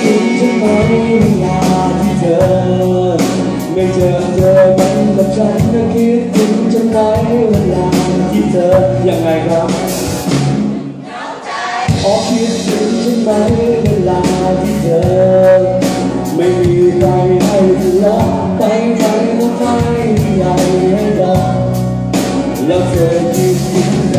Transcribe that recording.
คิดจะไหมเวลาที่เธอ ไม่เจอเธอมันกับฉันก็คิดถึงจะไหมเวลาที่เธอยังไงครับอ๋คิดถึงฉันไหมเวลาที่เธอ ไม่มีใคให้เธอรักไปไปก็ไปใหญ่ให้ดอกแล้วเธอคิดใค